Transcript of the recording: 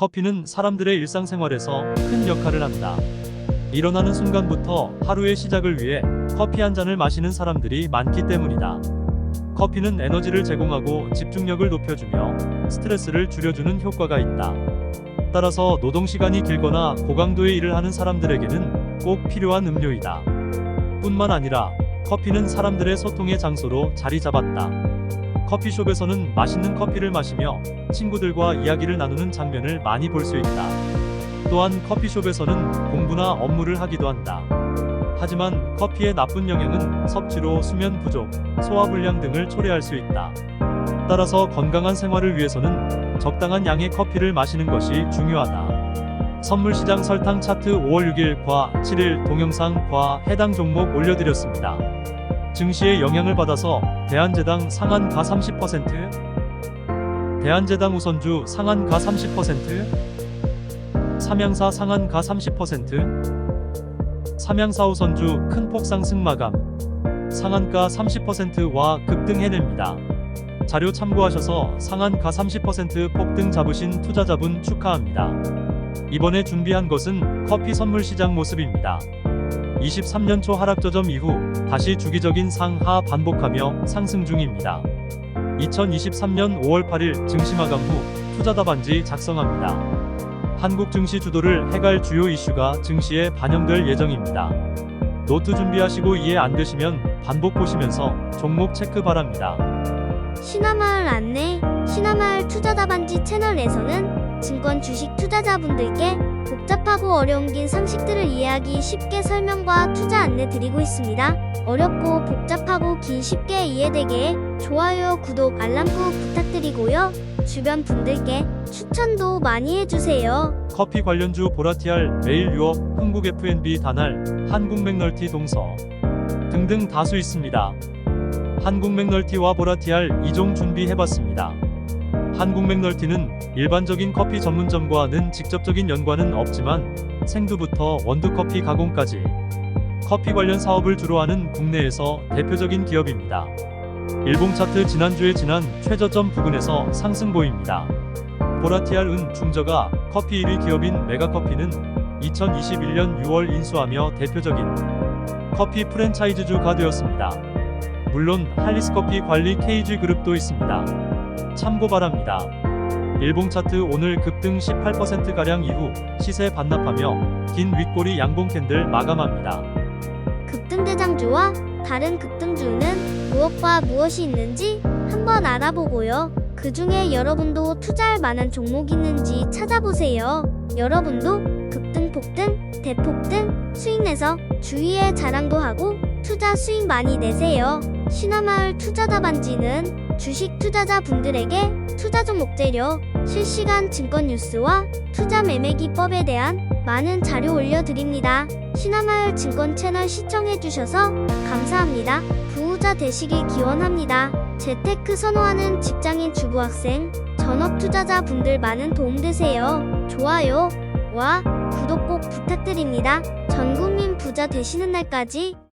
커피는 사람들의 일상생활에서 큰 역할을 한다. 일어나는 순간부터 하루의 시작을 위해 커피 한 잔을 마시는 사람들이 많기 때문이다. 커피는 에너지를 제공하고 집중력을 높여주며 스트레스를 줄여주는 효과가 있다. 따라서 노동 시간이 길거나 고강도의 일을 하는 사람들에게는 꼭 필요한 음료이다. 뿐만 아니라 커피는 사람들의 소통의 장소로 자리 잡았다. 커피숍에서는 맛있는 커피를 마시며 친구들과 이야기를 나누는 장면을 많이 볼 수 있다. 또한 커피숍에서는 공부나 업무를 하기도 한다. 하지만 커피의 나쁜 영향은 섭취로 수면 부족, 소화불량 등을 초래할 수 있다. 따라서 건강한 생활을 위해서는 적당한 양의 커피를 마시는 것이 중요하다. 선물시장 설탕 차트 5월 6일 과 7일 동영상 과 해당 종목 올려드렸습니다. 증시의 영향을 받아서 대한제당 상한가 30%, 대한제당 우선주 상한가 30%, 삼양사 상한가 30%, 삼양사 우선주 큰 폭 상승 마감, 상한가 30%와 급등해냅니다. 자료 참고하셔서 상한가 30% 폭등 잡으신 투자자분 축하합니다. 이번에 준비한 것은 커피 선물 시장 모습입니다. 23년 초 하락 저점 이후 다시 주기적인 상하 반복하며 상승 중입니다. 2023년 5월 8일 증시 마감 후 투자 답안지 작성합니다. 한국 증시 주도를 해갈 주요 이슈가 증시에 반영될 예정입니다. 노트 준비하시고 이해 안 되시면 반복 보시면서 종목 체크 바랍니다. 신화마을 안내 신화마을 투자다 반지 채널에서는 증권 주식 투자자분들께 복잡하고 어려운 긴 상식들을 이해하기 쉽게 설명과 투자 안내 드리고 있습니다. 어렵고 복잡하고 긴 쉽게 이해되게 좋아요, 구독, 알람부 부탁드리고요. 주변 분들께 추천도 많이 해주세요. 커피 관련주 보라티알, 메일 유업, 흥국 F&B 단알, 한국 맥널티 동서 등등 다수 있습니다. 한국 맥널티와 보라티알 2종 준비해봤습니다. 한국 맥널티는 일반적인 커피 전문점과는 직접적인 연관은 없지만 생두부터 원두커피 가공까지 커피 관련 사업을 주로 하는 국내에서 대표적인 기업입니다. 일봉 차트 지난주에 지난 최저점 부근에서 상승 보입니다. 보라티알 은 중저가 커피 1위 기업인 메가커피는 2021년 6월 인수하며 대표적인 커피 프랜차이즈주가 되었습니다. 물론 할리스커피 관리 KG 그룹도 있습니다. 참고 바랍니다. 일봉 차트 오늘 급등 18%가량 이후 시세 반납하며 긴 윗꼬리 양봉 캔들 마감합니다. 급등대장주와 다른 급등주는 무엇과 무엇이 있는지 한번 알아보고요. 그 중에 여러분도 투자할 만한 종목이 있는지 찾아보세요. 여러분도 급등, 폭등, 대폭등, 수익 내서 주위에 자랑도 하고 투자 수익 많이 내세요. 신화마을 투자다 반지는 주식 투자자 분들에게 투자 종목 재료, 실시간 증권 뉴스와 투자 매매 기법에 대한 많은 자료 올려드립니다. 신화마을 증권 채널 시청해주셔서 감사합니다. 부자 되시길 기원합니다. 재테크 선호하는 직장인 주부 학생, 전업 투자자 분들 많은 도움 되세요. 좋아요 와 구독 꼭 부탁드립니다. 전 국민 부자 되시는 날까지